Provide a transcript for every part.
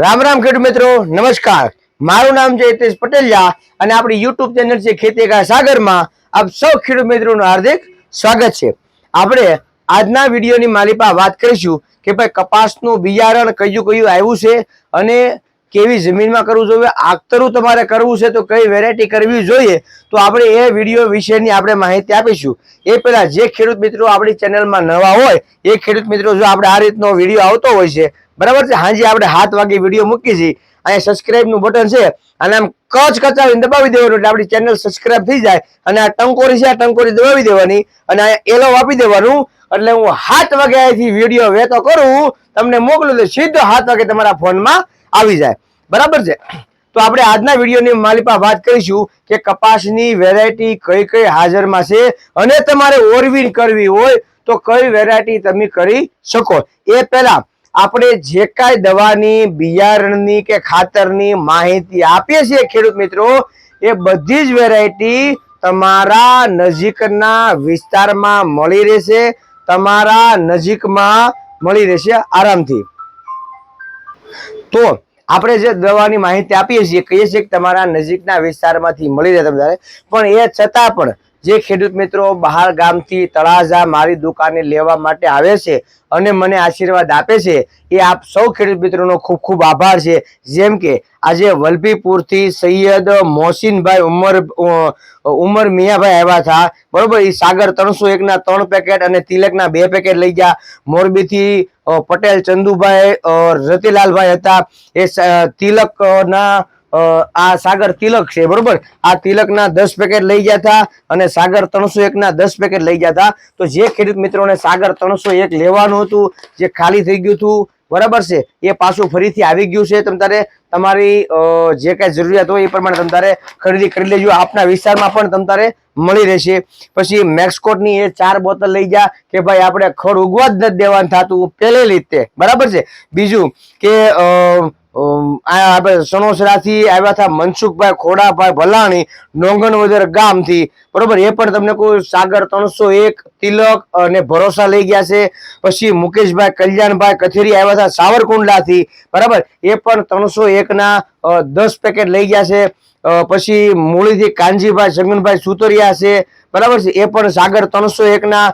રામ રામ ખેડૂત મિત્રો, નમસ્કાર. મારું નામ છે હિતેશ પટેલિયા અને આપણી યુટ્યુબ ચેનલ છે ખેતીકા સાગરમાં આપ સૌ ખેડૂત મિત્રોનું હાર્દિક સ્વાગત છે. આપણે આજના વિડીયોની માલિપા વાત કરીશું કે ભાઈ કપાસનું બિયારણ કયું કયું આવ્યું છે અને કેવી જમીનમાં કરવું જોઈએ, આખતરું તમારે કરવું છે તો કઈ વેરાયટી કરવી જોઈએ તો આપણે એ વીડિયો વિશેની આપણે માહિતી આપીશું. એ પહેલા જે ખેડૂત મિત્રો આપણી ચેનલમાં નવા હોય, એ ખેડૂત મિત્રો જો આપણે આ રીતનો વીડિયો આવતો હોય છે બરાબર છે? હાજી, આપણે હાથ વાગે વીડિયો મૂકી છીએ અહીંયા સબસ્ક્રાઇબનું બટન છે. અને આમ કચ કચાવીને દબાવી દેવાનું એટલે આપણી ચેનલ સબસ્ક્રાઇબ થઈ જાય અને આ ટંકોરી છે, આ ટંકોરી દબાવી દેવાની અને આ એલો આપી દેવાનું. એટલે હું હાથ વાગે અહીંથી વીડિયો વેતો કરું, તમને મોકલું તો સીધો હાથ વાગે તમારા ફોનમાં આવી જાય. બરાબર છે? તો આપણે આજના વિડીયોની માલિપા વાત કરીશું કે કપાસની વેરાયટી કઈ કઈ હાજરમાં છે અને તમારે ઓરવીન કરવી હોય તો કઈ વેરાયટી તમે કરી શકો? એ પહેલા આપણે જે કાંઈ દવાની, બિયારણની કે ખાતરની માહિતી આપીએ છીએ ખેડૂત મિત્રો, એ બધી જ વેરાયટી તમારા નજીકના વિસ્તારમાં મળી રહેશે, તમારા નજીકમાં મળી રહેશે આરામથી. તો આપણે જે દવાની માહિતી આપીએ છીએ, કહીએ છીએ કે તમારા નજીકના વિસ્તારમાંથી મળી રહે તમારે પણ એ છતાં પણ જે ખેડૂત મિત્રો બહાર ગામથી તળાજા મારી દુકાને લેવા માટે આવે છે અને મને આશીર્વાદ આપે છે, એ આપ સૌ ખેડૂત મિત્રોનો ખૂબ ખૂબ આભાર છે. જેમ કે આજે વલભીપુરથી સૈયદ મોહસિનભાઈ ઉમર ઉમર મિયાભાઈ આવ્યા હતા. બરોબર એ સાગર ત્રણસો એકના ત્રણ પેકેટ અને તિલકના બે પેકેટ લઈ ગયા. મોરબીથી પટેલ ચંદુભાઈ રતિલાલભાઈ હતા. એ તિલકના આ સાગર તિલક છે, બરોબર? આ તિલકના દસ પેકેટ લઈ ગયા હતા અને સાગર ત્રણસો એક ના દસ પેકેટ લઈ ગયા હતા. તો જે ખેડૂત મિત્રોને સાગર ત્રણસો એક લેવાનું હતું, જે ખાલી થઈ ગયું હતું, બરાબર છે? એ પાછું ફરીથી આવી ગયું છે. તમ તારે તમારી જે કઈ જરૂરિયાત હોય એ પ્રમાણે તમ તારે ખરીદી કરી લેજો. આપના વિસ્તારમાં પણ તમ તારે મળી રહેશે. પછી મેક્સકોટની એ ચાર બોટલ લઈ જા કે ભાઈ આપણે ખડ ઉગવા જ નથી દેવાનું થતું પહેલી રીતે. બરાબર છે? બીજું કે આપણે સણોસરાથી આવ્યા હતા મનસુખભાઈ ખોડાભાઈ ભલાણી, નોંગણવદર ગામથી. બરોબર, એ પણ તમને કોઈ સાગર ત્રણસો એક, તિલક અને ભરોસા લઈ ગયા છે. પછી મુકેશભાઈ કલ્યાણભાઈ કથેરી આવ્યા હતા સાવરકુંડલાથી. બરાબર, એ પણ ત્રણસો એકના દસ પેકેટ લઈ ગયા છે. પછી મૂળીથી કાનજીભાઈ છગનભાઈ સુતરિયા છે. બરાબર છે, એ પણ સાગર ત્રણસો એકના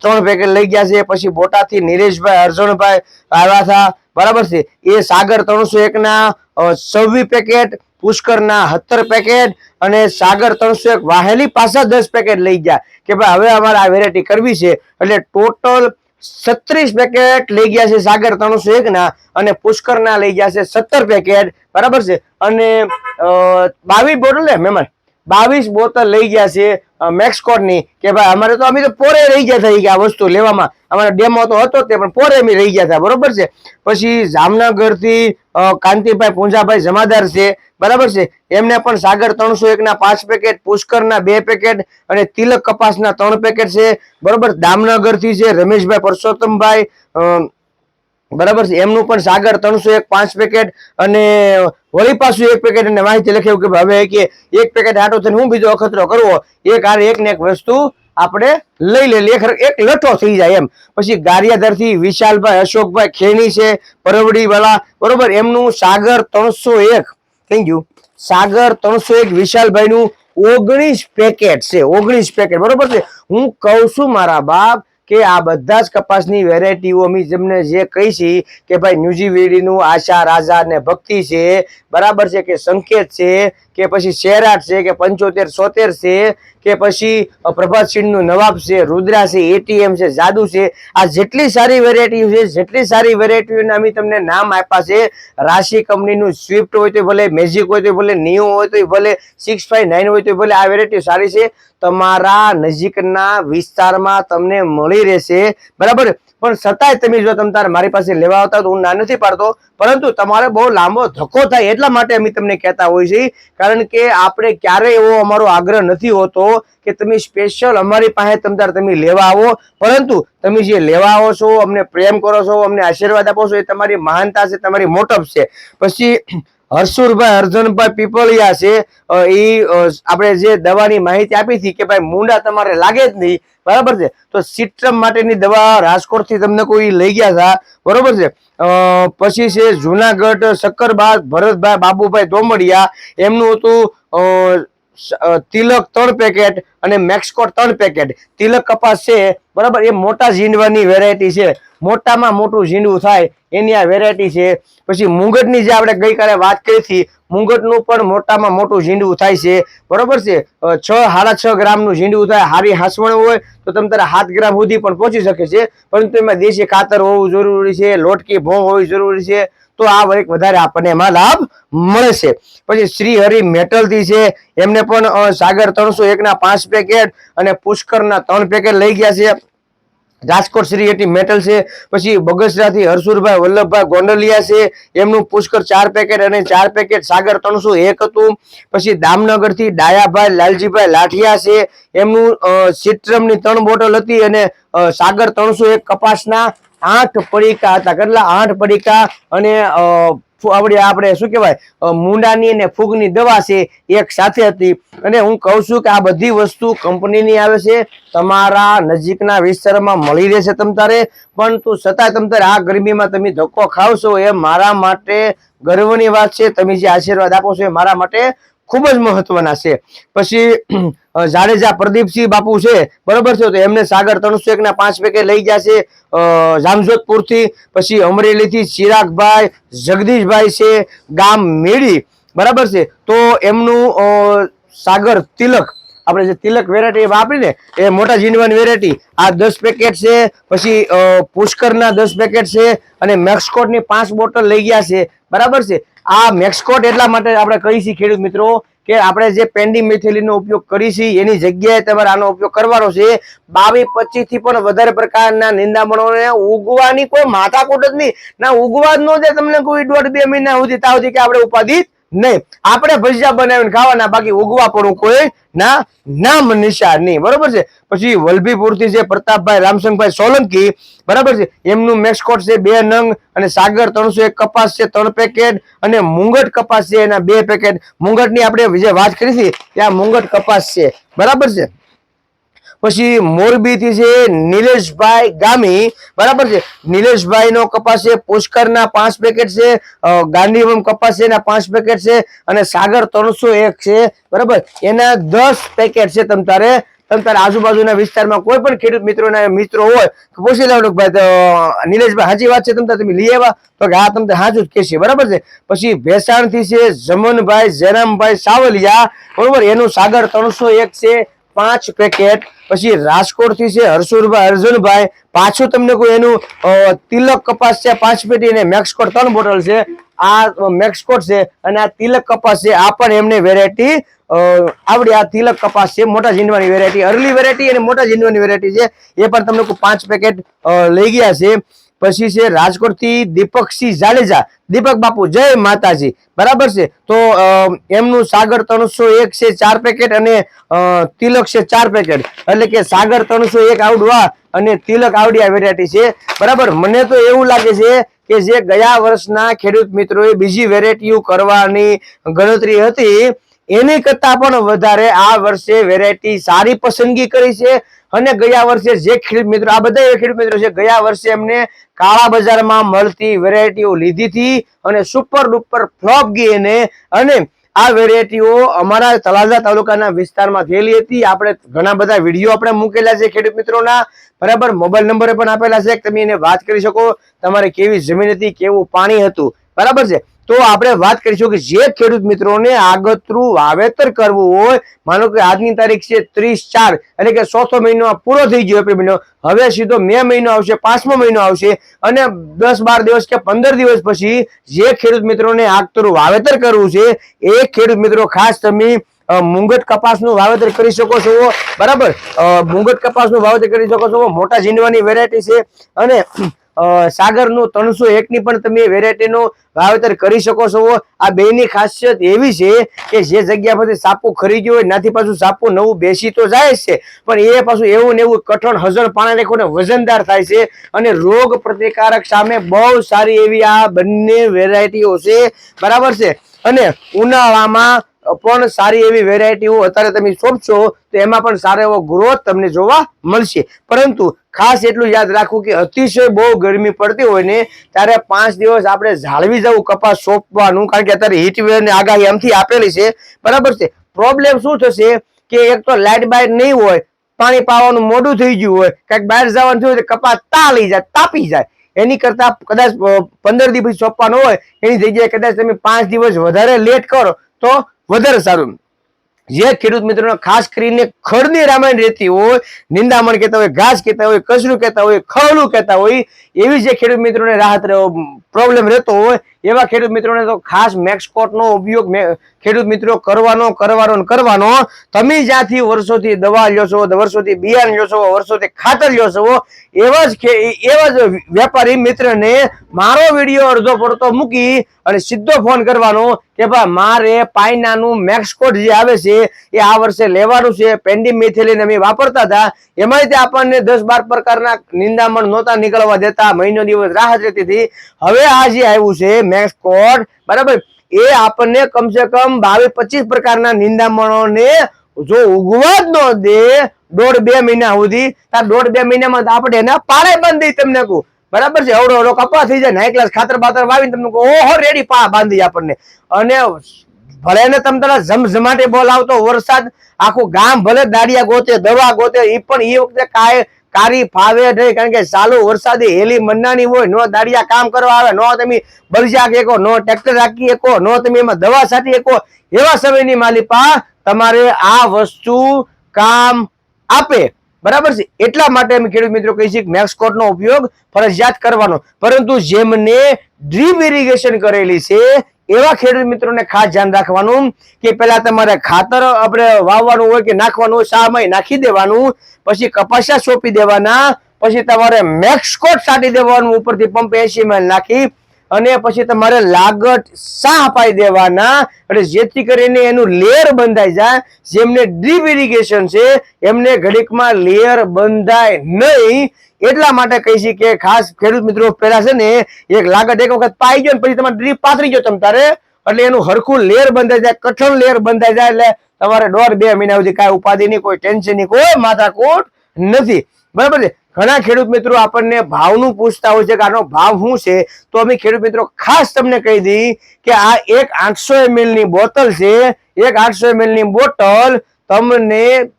ત્રણ પેકેટ લઈ ગયા છે. પછી બોટાદથી નિરેશભાઈ અર્જણભાઈ આવ્યા હતા. બરાબર છે? એ સાગર ત્રણસો એક ના છવ્વીસ પેકેટ પુષ્કરના સત્તર પેકેટ અને સાગર ત્રણસો એક વાહેલી પાછા દસ પેકેટ લઈ ગયા કે ભાઈ હવે અમારે આ વેરાયટી કરવી છે. એટલે ટોટલ છત્રીસ પેકેટ લઈ ગયા છે સાગર ત્રણસો એક ના અને પુષ્કર ના લઈ ગયા છે સત્તર પેકેટ બરાબર છે? અને બાવીસ બોટલ ને મહેમાન? બાવીસ બોતલ લઈ ગયા છે મેક્સકોટની કે ભાઈ અમારે તો અમે તો પોરે રહી ગયા હતા કે આ વસ્તુ લેવામાં. અમારા ડેમો તો હતો તે, પણ પોરે અમે રહી ગયા હતા બરોબર છે? પછી જામનગરથી કાંતિભાઈ પૂંજાભાઈ જમાદાર છે, બરાબર છે? એમને પણ સાગર ત્રણસો એક ના પાંચ પેકેટ, પુષ્કર ના બે પેકેટ અને તિલક કપાસ ના ત્રણ પેકેટ છે, બરોબર? દામનગરથી છે રમેશભાઈ પરસોત્તમભાઈ બરાબર છે? એમનું પણ સાગર ત્રણસો એક પાંચ પેકેટ અને વળી પાછું એક પેકેટ અને માહિતી લખ્યું કે હવે કે એક પેકેટ આટો થઈને હું બીજો અખતરો કરવો? એક હારે એક ને એક વસ્તુ આપણે લઈ લે. એક એક લઠ્ઠો થઈ જાય એમ. પછી ગારિયાધરથી વિશાલભાઈ, અશોકભાઈ ખેણી છે પરવડીવાળા બરોબર? એમનું સાગર ત્રણસો એક. થેન્ક યુ સાગર ત્રણસો એક વિશાલભાઈનું ઓગણીસ પેકેટ છે. ઓગણીસ પેકેટ. બરોબર છે? હું કહું છું મારા બાપ કે આ બધા જ કપાસની વેરાયટીઓ અમે જેમને જે કહી છે કે ભાઈ ન્યુજી વેડીનું આશા, રાજા ને ભક્તિ છે બરાબર છે કે સંકેત છે, કે પછી શેરાટ છે, કે પંચોતેર, સોતેર છે, કે પછી પ્રભાતસિંહનું નવાબ છે, રુદ્રા છે, એટીએમ છે, જાદુ છે. આ જેટલી સારી વેરાયટી છે, જેટલી સારી વેરાયટીઓના અમે તમને નામ આપ્યા છે. રાશિ કંપનીનું સ્વિફ્ટ હોય તો ભલે, મેજિક હોય તો ભલે નિયો હોય તો ભલે, સિક્સ ફાઈવ નાઇન હોય તો ભલે, આ વેરાયટી સારી છે. તમારા નજીકના વિસ્તારમાં તમને મળી રહેશે. બરાબર? પણ છતાંય તમે જો તમે તારે મારી પાસે લેવા આવતા તો હું ના નથી પાડતો. પરંતુ તમારે બહુ લાંબો ધક્કો થાય એટલા માટે અમે તમને કહેતા હોય છે કારણ કે આપણે ક્યારેય એવો અમારો આગ્રહ નથી હોતો કે તમે સ્પેશિયલ અમારી પાસે તમ તારે તમે લેવા આવો. પરંતુ તમે જે લેવા આવો છો, અમને પ્રેમ કરો છો, અમને આશીર્વાદ આપો છો, એ તમારી મહાનતા છે, તમારી મોટપ છે. પછી હર્ષુરભાઈ અર્જુનભાઈ પીપળિયા છે. એ આપણે જે દવાની માહિતી આપી હતી કે ભાઈ મુંડા તમારે લાગે જ નહીં, બરાબર છે? તો સિટ્રમ માટેની દવા રાજકોટથી તમને કોઈ લઈ ગયા હતા, બરોબર છે? પછી છે જુનાગઢ શક્કરબાગ ભરતભાઈ, બાબુભાઈ તોમડિયા એમનું હતું તિલક ત્રણ પેકેટ અને મેક્સકોટ ત્રણ પેકેટ. તિલક કપાસ છે બરાબર? એ મોટા ઝીંડવાની વેરાયટી છે. મોટામાં મોટું ઝીંડવું થાય, એની આ વેરાયટી છે. પછી મુંગટની જે આપણે ગઈકાલે વાત કરી હતી, મુંગટનું પણ મોટામાં મોટું ઝીંડવું થાય છે. બરાબર છે? છ, સાડા છ ગ્રામનું ઝીંડવું થાય. હારી હાંસવણ હોય, તો તમે તારે સાત ગ્રામ સુધી પણ પહોંચી શકે છે. પરંતુ એમાં દેશી ખાતર હોવું જરૂરી છે, લોટકી ભોં હોવી જરૂરી છે. તો આ એક વધારે આપણને એમાં લાભ મળે છે. પછી શ્રી હરિ મેટલથી છે. એમને પણ સાગર ત્રણસો એકના પાંચ પેકેટ અને પુષ્કરના ત્રણ પેકેટ લઈ ગયા છે. રાજકોટ શ્રી એટી મેટલ છે, પછી બગસરાથી હરસુરભાઈ વલ્લભભાઈ ગોંડલિયા છે, એમનું પુષ્કર ચાર પેકેટ અને ચાર પેકેટ સાગર ત્રણસો એક હતું. પછી દામનગરથી ડાયાભાઈ, લાલજીભાઈ લાઠિયા છે, એમનું સિટ્રમની ત્રણ બોટલ હતી અને સાગર ત્રણસો એક કપાસના આઠ પડીકા હતા. કેટલા? આઠ પડીકા અને આપણે આપણે શું કહેવાય? મૂંડાની અને ફૂગની દવા છે, એક સાથે હતી. અને હું કહું છું કે આ બધી વસ્તુ કંપનીની આવે છે. તમારા નજીકના વિસ્તારમાં મળી રહેશે તમ તારે. તું છતાંય તમ તારે આ ગરમીમાં તમે ધક્કો ખાવશો એ મારા માટે ગર્વની વાત છે. તમે જે આશીર્વાદ આપો છો એ મારા માટે ખૂબ જ મહત્વના છે. પછી જાડેજા પ્રદીપસિંહ બાપુ છે, બરોબર છે? તો એમને સાગર ત્રણસો એકના પાંચ પેકેટ લઈ ગયા છે જામજોધપુરથી. પછી અમરેલીથી ચિરાગભાઈ, જગદીશભાઈ છે, ગામ મેળી, બરાબર છે? તો એમનું સાગર તિલક, આપણે જે તિલક વેરાયટી વાપરીને એ મોટા ઝીંડવાની વેરાયટી આ દસ પેકેટ છે, પછી પુષ્કરના દસ પેકેટ છે, અને મેક્સકોટની પાંચ બોટલ લઈ ગયા છે, બરાબર છે? આ મેક્સકોટ એટલા માટે આપણે કહી છીએ ખેડૂત મિત્રો કે આપણે જે પેન્ડી મિથેલીનો ઉપયોગ કરી છીએ, એની જગ્યાએ તમારે આનો ઉપયોગ કરવાનો છે. બાવીસ પચીસથી પણ વધારે પ્રકારના નિંદામણોને ઉગવાની કોઈ માથાકૂટ જ નહીં. ના, ઉગવા જ ન દે તમને કોઈ દોઢ બે મહિના સુધી, તાવ કે આપણે ઉપાધિ નહીં. આપણે ભજીયા બનાવીને ખાવાના, બાકી ઉગવા પણ કોઈ ના, નામ નિશાન નહીં. બરોબર છે? પછી વલભીપુરથી છે પ્રતાપભાઈ, રામસંગભાઈ સોલંકી, બરાબર છે? એમનું મેક્સકોટ છે, બે નંગ, અને સાગર ત્રણસો એક કપાસ છે, ત્રણ પેકેટ, અને મુંગટ કપાસ છે, એના બે પેકેટ. મુંગટની આપણે જે વાત કરી હતી, ત્યાં મુંગટ કપાસ છે. બરાબર છે? પછી મોરબીથી છે નિલેશભાઈ ગામી. બરાબર છે? નિલેશભાઈ નો કપાસ છે, પુષ્કરના પાંચ પેકેટ છે ગાંધીવમ કપાસ છે, એના પાંચ પેકેટ છે, અને સાગર ત્રણસો એક છે. બરાબર? એના દસ પેકેટ છે તમ તારે. તમ તારે આજુબાજુના વિસ્તારમાં કોઈ પણ ખેડૂત મિત્રોના, મિત્રો હોય, તો પૂછી લેવાનું ભાઈ, તો નિલેશભાઈ સાચી વાત છે તમ તમે લઈ આવ્યા? તો કે હા તમને સાચું જ કહેશે. બરાબર છે? પછી ભેસાણથી છે જમનભાઈ, જયરામભાઈ સાવલિયા. બરોબર? એનું સાગર ત્રણસો એક છે, પાંચ પેકેટ પછી રાજકોટથી છે હર્ષુરભાઈ અર્જુનભાઈ પાછું તમને કોઈ એનું તિલક કપાસ છે, પાંચ પેટી અને મેક્સકોટ ત્રણ બોટલ છે. આ મેક્સકોટ છે અને આ તિલક કપાસ છે. આ પણ એમને વેરાયટી આવડી આ તિલક કપાસ છે. મોટા ઝીંડવાની વેરાયટી અર્લી વેરાયટી અને મોટા ઝીંડવાની વેરાયટી છે. એ પણ તમને પાંચ પેકેટ લઈ ગયા છે. પછી છે રાજકોટથી દીપકસિંહ જાડેજા. દીપક બાપુ, જય માતાજી. બરાબર છે? તો એમનું સાગર ત્રણસો એક છે ચાર પેકેટ અને તિલક છે ચાર પેકેટ. એટલે કે સાગર ત્રણસો એક આવડવા અને તિલક આવડિયા વેરાયટી છે. બરાબર? મને તો એવું લાગે છે કે જે ગયા વર્ષના ખેડૂત મિત્રોએ બીજી વેરાયટીઓ કરવાની ગણતરી હતી, એની કરતા પણ વધારે આ વર્ષે વેરાયટી સારી પસંદગી કરી છે. અને ગયા વર્ષે જે ખેડૂત મિત્રો, આ બધા ખેડૂત મિત્રો છે, ગયા વર્ષે એમને કાળા બજારમાં મળતી વેરાયટીઓ લીધી હતી અને સુપર ડુપર ફ્લોપ ગઈ એને. અને આ વેરાયટીઓ અમારા તળાજા તાલુકાના વિસ્તારમાં થયેલી હતી. આપણે ઘણા બધા વીડિયો આપણે મૂકેલા છે ખેડૂત મિત્રોના. બરાબર મોબાઈલ નંબરે પણ આપેલા છે. તમે એને વાત કરી શકો, તમારે કેવી જમીન હતી, કેવું પાણી હતું. બરાબર છે? તો આપણે વાત કરીશું કે જે ખેડૂત મિત્રોને આગતરું વાવેતર કરવું હોય, માનો કે આજની તારીખ છે ત્રીસ ચાર, એટલે કે ચોથો મહિનો પૂરો થઈ ગયો એપ્રિલ મહિનો, હવે સીધો મે મહિનો આવશે, પાંચમો મહિનો આવશે, અને દસ બાર દિવસ કે પંદર દિવસ પછી જે ખેડૂત મિત્રોને આગતરું વાવેતર કરવું છે, એ ખેડૂત મિત્રો ખાસ તમે મુંગટ કપાસનું વાવેતર કરી શકો છો, બરાબર? મુંગટ કપાસનું વાવેતર કરી શકો છો, મોટા જીંડવાની વેરાયટી છે, અને સાગરનું ત્રણસો એકની પણ તમે વેરાયટીનું વાવેતર કરી શકો છો. આ બેની ખાસિયત એવી છે કે જે જગ્યા પરથી સાપુ ખરીદ્યું હોય નાથી પાછું સાપુ નવું બેસી તો જાય છે. પણ એ પાછું એવું ને એવું કઠણ હજળ પાણા રેખો વજનદાર થાય છે અને રોગ પ્રતિકારક સામે બહુ સારી એવી આ બંને વેરાયટીઓ છે. બરાબર છે? અને ઉનાળામાં પણ સારી એવી વેરાયટીઓ અત્યારે તમે શોધશો, તો એમાં પણ સારો એવો ગ્રોથ તમને જોવા મળશે. પરંતુ ખાસ એટલું યાદ રાખવું કે અતિશય બહુ ગરમી પડતી હોય ને, ત્યારે પાંચ દિવસ આપણે જાળવી જવું કપાસ સોંપવાનું, કારણ કે અત્યારે હીટવેવની આગાહી એમથી આપેલી છે. બરાબર છે? પ્રોબ્લેમ શું થશે કે એક તો લાઇટ બાઇટ નહીં હોય, પાણી પાવાનું મોડું થઈ ગયું હોય, કંઈક બહાર જવાનું થયું હોય તો કપાસ તાળી જાય, તાપી જાય. એની કરતા કદાચ પંદર દિવસ સોંપવાનું હોય, એની જગ્યાએ કદાચ તમે પાંચ દિવસ વધારે લેટ કરો, તો વધારે સારું. જે ખેડૂત મિત્રોને ખાસ કરીને ખડની રામાયણ રહેતી હોય, નિંદામણ કહેતા હોય, ઘાસ કહેતા હોય, કચરું કહેતા હોય ખવલું કહેતા હોય, એવી જે ખેડૂત મિત્રોને રાહત પ્રોબ્લેમ રહેતો હોય, એવા ખેડૂત મિત્રોને તો ખાસ મેક્સકોટનો ઉપયોગ ખેડૂત મિત્રો કરવાનો કરવાનો કરવાનો. તમે જ્યાંથી વર્ષોથી દવા લ્યો છો, વર્ષોથી બિયારણ લ્યો છો, વર્ષોથી ખાતર લ્યો છો, એવા જ એવા જ વેપારી મિત્રને મારો વીડિયો અડધો પડતો મૂકી અને સીધો ફોન કરવાનો કે ભાઈ, મારે પાયનાનું મેક્સકોટ જે આવે છે, એ આ વર્ષે લેવાનું છે. પેન્ડિંગ મેથેલીન અમે વાપરતા હતા. એમાંય તે આપણને દસ બાર પ્રકારના નિંદામણ નહોતા નીકળવા દેતા. મહિનો દિવસ રાહત રહેતી હતી. હવે આ જે આવ્યું છે મેક્સકોટ બરાબર? એ આપણને કમસે કમ બાવીસ પચીસ પ્રકારના નિંદામણોને જો ઉગવા જ ન દે, દોઢ બે મહિના સુધી દોઢ બે મહિનામાં આપણે એના પાળે બાંધી તમને કહું. બરાબર છે? અવડો અવડો કપા થઈ જાય, નાઈ ક્લાસ ખાતર બાતર વાવીને તમને કહું, ઓહો રેડી પા બાંધી આપણને. અને ભલે ને તમે તારા ઝમઝમાટે બોલાવતો વરસાદ, આખું ગામ ભલે દાડિયા ગોતે દવા ગોતે એ પણ એ વખતે કાંઈ કારી ફાવે નહીં, કારણ કે ચાલુ વરસાદી હેલી મન્નાની હોય, નો દાડિયા કામ કરવા આવે, નો તમે બરજાક એકો નો ટ્રેક્ટર રાખી એકો નો તમે એમાં દવા છાંટી એકો એવા સમયની માલિપા તમારે આ વસ્તુ કામ આપે. બરાબર છે? એટલા માટે અમે ખેડૂત મિત્રો કહીએ છીએ મેક્સકોટનો ઉપયોગ ફરજિયાત કરવાનો. પરંતુ જેમને ડ્રીપ ઇરિગેશન કરેલી છે એવા ખેડૂત મિત્રોને ખાસ ધ્યાન રાખવાનું કે પહેલા તમારે ખાતર આપણે વાવવાનું હોય કે નાખવાનું હોય શામાં નાખી દેવાનું? પછી કપાસિયા સોંપી દેવાના, પછી તમારે મેક્સકોટ સાટી દેવાનું, ઉપરથી પંપ એસી નાખી અને પછી તમારે લાગટ સા અપાઈ દેવાના. એટલે જેથી કરીને એનું લેયર બંધાઈ જાય. જેમને ડ્રીપ ઇરિગેશન છે, એમને ઘડીકમાં લેયર બંધાય નહીં. એટલા માટે કહી કે ખાસ ખેડૂત મિત્રો, પહેલા છે ને, એક લાગટ એક વખત પાઈ ગયો ને પછી તમારે ડ્રીપ પાથરી ગયો તમ તારે. એટલે એનું હરખું લેયર બંધાઈ જાય, કઠણ લેયર બંધાઈ જાય, એટલે તમારે દોઢ બે મહિના સુધી કાંઈ ઉપાધિ નહીં, કોઈ ટેન્શન નહીં, કોઈ માથાકૂટ નથી. બરાબર છે? ઘણા ખેડૂત મિત્રો આપણને ભાવનું પૂછતા હોય છે કે આનો ભાવ શું છે? તો અમે ખેડૂત મિત્રો ખાસ તમને કહી દઈ કે આ એક આઠસો એમએલની બોટલ છે, એક આઠસો એમએલની બોટલ તમને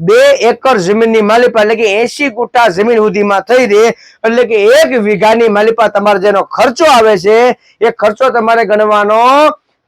બે એકર જમીનની માલિપા એટલે કે એસી ગુઠા જમીન સુધીમાં થઈ રહે એટલે કે એક વીઘાની માલિપા તમારે જેનો ખર્ચો આવે છે, એ ખર્ચો તમારે ગણવાનો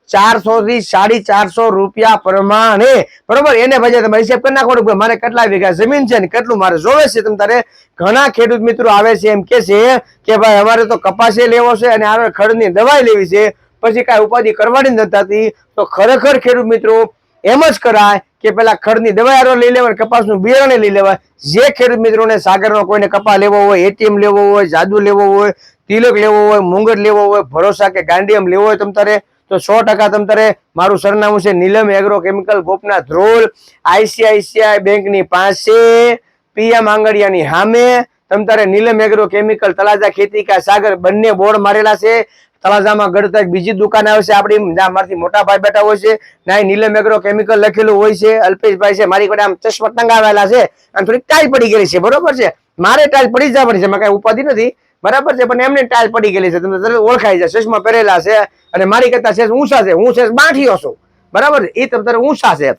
ચારસો થી સાડી ચારસો રૂપિયા પ્રમાણે. બરોબર? એને પછી તમે હિસાબ કરી નાખવાનું કે મારે કેટલા વીઘા જમીન છે ને કેટલું મારે જોવે છે, તમે તારે ઘણા ખેડૂત મિત્રો આવે છે એમ કે છે કે ભાઈ અમારે તો કપાસે લેવો છે અને આવે ખડની દવાઈ લેવી છે, પછી કાંઈ ઉપાધિ કરવાની નથી થતી. તો ખરેખર ખેડૂત મિત્રો એમ જ કરાય કે પેલા ખડની દવાઈ આરો લઈ લેવાય કપાસનું બિયારણ લઈ લેવાય. જે ખેડૂત મિત્રોને સાગરનો કોઈને કપા લેવો હોય, એટીએમ લેવો હોય, જાદુ લેવો હોય, તિલક લેવો હોય, મુંગર લેવો હોય, ભરોસા કે ગાંડીયમ લેવો હોય, તમ તારે તો સો ટકા તમ તારે મારું સરનામું છે Neelam agro chemical Gopnath Dhrol, ICICI બેંકની પાસે પીએમ આંગડિયાની સામે, તમ તારે નીલમ એગ્રો કેમિકલ તલાજા ખેતી કા સાગર બંને બોર્ડ મારેલા છે. તળાજામાં ગળતા બીજી દુકાન આવે છે આપણી મારથી મોટા ભાઈ બેઠા હોય છે ના નીલમ એગ્રો કેમિકલ લખેલું હોય છે. અલ્પેશભાઈ છે, મારી કોડે આમ ચશ્મા ટંગાવેલા છે અને થોડીક ટાઈ પડી ગયેલી છે, બરોબર છે? મારે ટાઈ પડી જવાની છે મેં કઈ ઉપાધિ નથી. બરાબર છે, પણ એમને ટાઈલ પડી ગયેલી છે. તમને તરત ઓળખાય છે, ચશ્મા પહેરેલા છે અને મારી કરતા શેષ ઊંચા છે. હું શેષ બાંઠીયો છું. બરાબર એ તમે ઊંચા છે.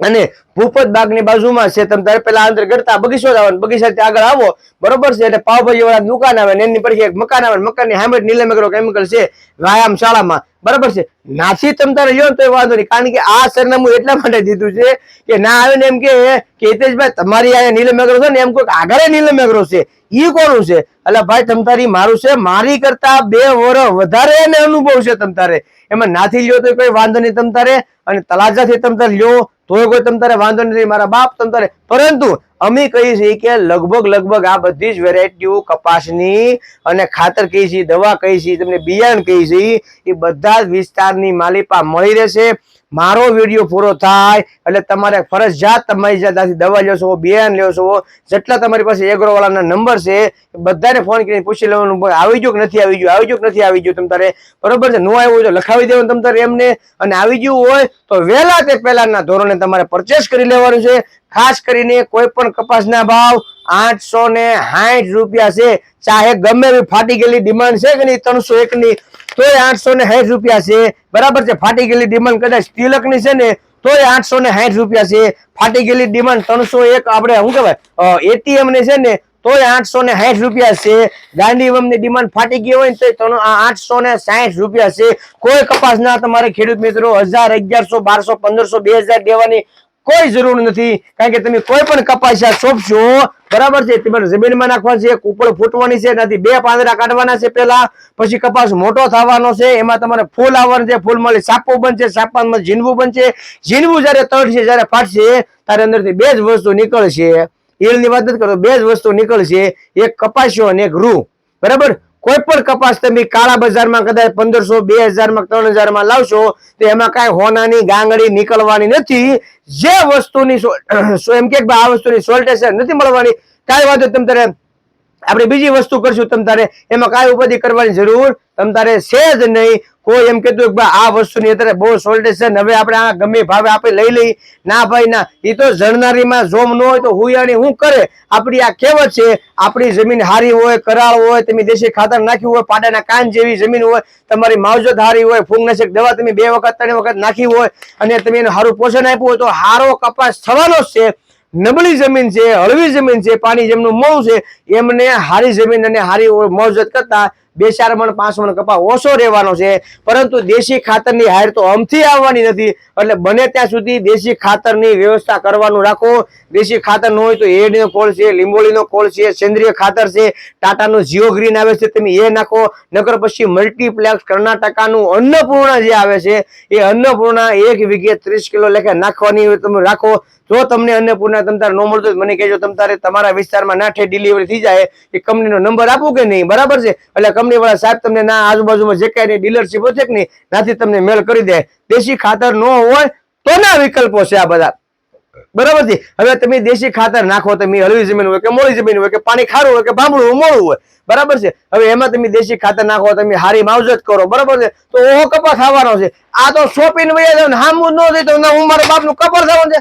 અને ભૂપત બાગની બાજુમાં છે, તમે તારે પેલા અંદર ગળતા બગીચો જ આવવાનો બગીચાથી આગળ આવો. બરોબર છે? એટલે પાવભાજી વાળા દુકાન આવે ને એની પછી એક મકાન આવે. મકાનની સામે નીલમ એગ્રો કેમિકલ છે, વ્યાયામ શાળામાં. બરાબર છે? નાથી તમે તારે લ્યો તો વાંધો નહીં. કારણ કે આ સરનામું એટલા માટે દીધું છે કે ના આવે ને એમ કે હિતેશભાઈ, તમારી અહીંયા નીલમ એગ્રો છે ને એમ કોઈ આગળ નીલમ એગ્રો છે. ઈ કોનું છે? એટલે ભાઈ, તમ તારી મારું છે, મારી કરતા બે વર્ષ વધારે એને અનુભવ છે તમ તારે. એમાં નાથી લ્યો તો કોઈ વાંધો નહીં તમ તારે, અને તલાજાથી તમ તારે લ્યો તોય કોઈ તમ તારે વાંધો નથી મારા બાપ તમ તારે. પરંતુ અમે કહીએ છીએ કે લગભગ લગભગ આ બધી જ વેરાયટીઓ કપાસની અને ખાતર કહીએ છીએ, દવા કહીએ છીએ, તમને બિયારણ કહીએ છીએ, એ બધા જ વિસ્તારની માલિપા મળી રહેશે. મારો વીડિયો પૂરો થાય એટલે તમારે ફરજિયાત તમારી જાતથી દવા લેશો, બિયારણ લેશો, જેટલા તમારી પાસે એગ્રોવાળાના નંબર છે બધાને ફોન કરીને પૂછી લેવાનું. આવી ગયું કે નથી આવી ગયું? આવી ગયું કે નથી આવી ગયું તમારે બરોબર છે? નો આવ્યું હોય લખાવી દેવાનું તમ તારે એમને. અને આવી ગયું હોય તો વહેલા તે પહેલાના ધોરણે તમારે પરચેસ કરી લેવાનું છે. ખાસ કરીને કોઈ પણ કપાસના ભાવ આઠસો ને સાઠ રૂપિયા છે. ચાહે ગમે એવી ફાટી ગયેલી ડિમાન્ડ છે કે નહીં, ત્રણસો એક ની તોય આઠસો ને સાઠ રૂપિયા છે. બરાબર છે? ફાટી ગયેલી ડિમાન્ડ કદાચ તિલકની છે ને, તોય આઠસો ને સાઠ રૂપિયા છે. ફાટી ગયેલી ડિમાન્ડ ત્રણસો એક, આપણે શું કહેવાય એટીએમની છે ને, તોય આઠસો ને સાઠ રૂપિયા છે. ગાંધીવમની ડિમાન્ડ ફાટી ગઈ હોય ને તો આઠસો ને સાઠ રૂપિયા છે. કોઈ કપાસ ના તમારે ખેડૂત મિત્રો, હજાર અગિયારસો, બારસો, પંદરસો, બે હજાર દેવાની કોઈ જરૂર નથી. કારણ કે તમે કોઈ પણ કપાસિયા સોંપશો, બરાબર છે, તમારે જમીનમાં નાખવા છે કુપળ ફૂટવાની છે, એનાથી બે પાંદડા કાઢવાના છે પેલા પછી કપાસ મોટો થવાનો છે, એમાં તમારે ફૂલ આવવાનું છે, ફૂલ મળી સાપો બનશે, સાપામાં ઝીનવું બનશે. ઝીનવું જયારે તળશે, જયારે ફાટશે, ત્યારે અંદરથી બે જ વસ્તુ નીકળશે. ઈળની વાત નથી કરો બે જ વસ્તુ નીકળશે. એક કપાસ્યો અને એક રૂ. બરાબર? કોઈ પણ કપાસ તમે કાળા બજારમાં કદાચ પંદરસો, બે હજારમાં, ત્રણ હજારમાં લાવશો, તો એમાં કાંઈ હોનાની ગાંગડી નીકળવાની નથી. જે વસ્તુની એમ કે આ વસ્તુની સોલ્ટેશન નથી મળવાની, કાંઈ વાંધો તમ તારે આપણે બીજી વસ્તુ કરશું, તમ તારે એમાં કાંઈ ઉપાધિ કરવાની જરૂર તમ તારે છે જ નહીં. કોઈ એમ કીધું કે આ વસ્તુની અત્યારે બહુ સોલ્ટેજ છે હવે આપણે આ ગમે ભાવે આપણે લઈ લઈ ના ભાઈ, ના. એ તો જણનારીમાં જોમ ન હોય તો હુયાણી શું કરે? આપણી આ કહેવત છે, આપણી જમીન હારી હોય, કરાળ હોય, તમે દેશી ખાતર નાખ્યું હોય, પાડાના કાન જેવી જમીન હોય, તમારી માવજત હારી હોય, ફૂગનાશક દવા તમે બે વખત, ત્રણ વખત નાખી હોય, અને તમે એનું સારું પોષણ આપ્યું હોય તો હારો કપાસ થવાનો જ છે. નબળી જમીન છે, હળવી જમીન છે, પાણી જેમનું મોં છે, એમને હારી જમીન અને હારી મોજત કરતા બે, ચાર મણ, પાંચ મણ કપા ઓછો રહેવાનો છે. પરંતુ દેશી ખાતરની હાર તો અમથી આવવાની નથી. એટલે બને ત્યાં સુધી દેશી ખાતરની વ્યવસ્થા કરવાનું રાખો. દેશી ખાતર ન હોય તો એડનો કોળ છે, લીંબોળીનો કોળ છે, સેન્દ્રિય ખાતર છે, ટાટાનું જીઓ ગ્રીન આવે છે, તમે એ નાખો. નકર પછી મલ્ટીપ્લેક્સ કર્ણાટકાનું અન્નપૂર્ણા જે આવે છે, એ અન્નપૂર્ણા એક વીઘે ત્રીસ કિલો લેખે નાખવાની તમે રાખો. જો તમને અન્નપૂર્ણા તમતાર ન મળતું મને કહેજો, તમતારે તમારા વિસ્તારમાં નાઠે ડિલિવરી થઈ જાય, એ કંપનીનો નંબર આપું કે નહીં? બરાબર છે? એટલે કંપની વાળા સાહેબ તમને ના આજુબાજુમાં જે કાંઈ ડીલરશીપ છે કે નહીં નાથી તમને મેલ કરી દે. દેશી ખાતર ન હોય તો ના વિકલ્પો છે આ બધા. બરાબર છે? હવે તમે દેશી ખાતર નાખો તમે હળવી જમીન હોય કે મોડી જમીન હોય કે પાણી ખારું હોય કે ભાંભળું મોડું હોય. બરાબર છે? હવે એમાં તમે દેશી ખાતર નાખો, તમે હારી માવજત કરો, બરાબર છે? તો ઓહો કપા ખાવાનો છે? આ તો શોપીને વૈયા જાવ હામું ન થાય તો હું મારા બાપનું કપર થવાનું છે.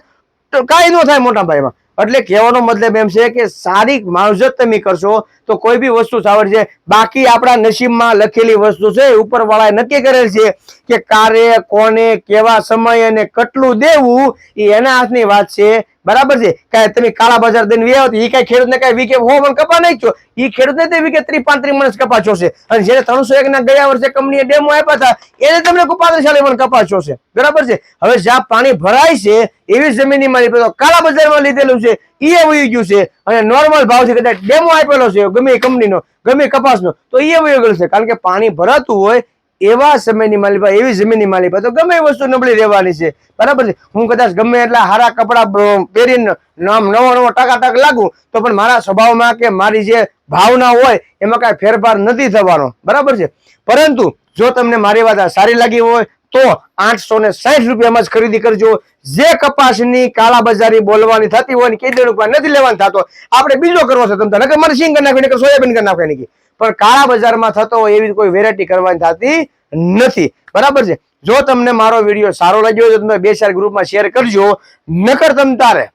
તો કાંઈ ન થાય મોટા ભાઈમાં એટલે કહેવાનો મતલબ એમ છે કે સારી માવજત તમે કરશો તો કોઈ બી વસ્તુ સાવડ છે. બાકી આપણા નસીબમાં લખેલી વસ્તુ છે ઉપર વાળાએ નક્કી કરેલ છે કે કારે, કોને, કેવા સમય અને કેટલું દેવું, એ એના હાથની વાત છે. બરાબર છે? કાંઈ તમે કાળા બજાર દઈને વ્યાવો તો એ કઈ ખેડૂતને કઈ વીકે હો મણ કપા નહીં છો. એ ખેડૂતને તે વીકે ત્રી પાંત્રી મણ કપા છે. અને જેને ત્રણસો એક ના ગયા વર્ષે કંપનીએ ડેમો આપ્યા હતા, એને તમને પાંત્રીસ મણ કપા છે. બરાબર છે? હવે જ્યાં પાણી ભરાય છે, એવી જમીનની મારી કાળા બજારમાં લીધેલું છે એ વહી ગયું છે. અને નોર્મલ ભાવ છે કદાચ ડેમો આપેલો છે, ગમે કંપનીનો, ગમે કપાસનો, તો એ વહી ગયું છે. કારણ કે પાણી ભરાતું હોય એવા સમયની માલિપા એવી જમીનની માલિપા તો ગમે એ વસ્તુ નબળી રહેવાની છે. બરાબર છે? હું કદાચ ગમે એટલા હારા કપડા પહેરીને નામ નવો નવો ટકા ટક લાગુ, તો પણ મારા સ્વભાવમાં કે મારી જે ભાવના હોય, એમાં કાંઈ ફેરફાર નથી થવાનો. બરાબર છે? પરંતુ જો તમને મારી વાત સારી લાગી હોય, તો આઠસો ને સાઠ રૂપિયામાં જ ખરીદી કરજો. જે કપાસની કાળા બજારી બોલવાની થતી હોય ને કેટલી રૂપિયા નથી લેવાનો થતો. આપણે બીજો કરવો છે તમને નકર મારે સિંગ કરી નાખવી સોયાબીન કરી નાખવાની પણ કાળા બજારમાં થતો હોય એવી કોઈ વેરાયટી કરવાની થતી નથી. બરાબર છે? જો તમને મારો વીડિયો સારો લાગ્યો હોય તો તમે બે ચાર ગ્રુપમાં શેર કરજો. નકર તમ તારે.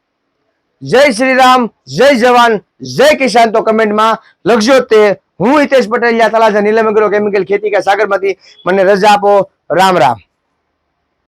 જય શ્રી રામ જય જવાન, જય કિસાન તો કમેન્ટમાં લખજો તે. હું હિતેશ પટેલ તલાજા નીલમ એગ્રો કેમિકલ ખેતી કે સાગરમાંથી. મને રજા આપો. રામ રામ.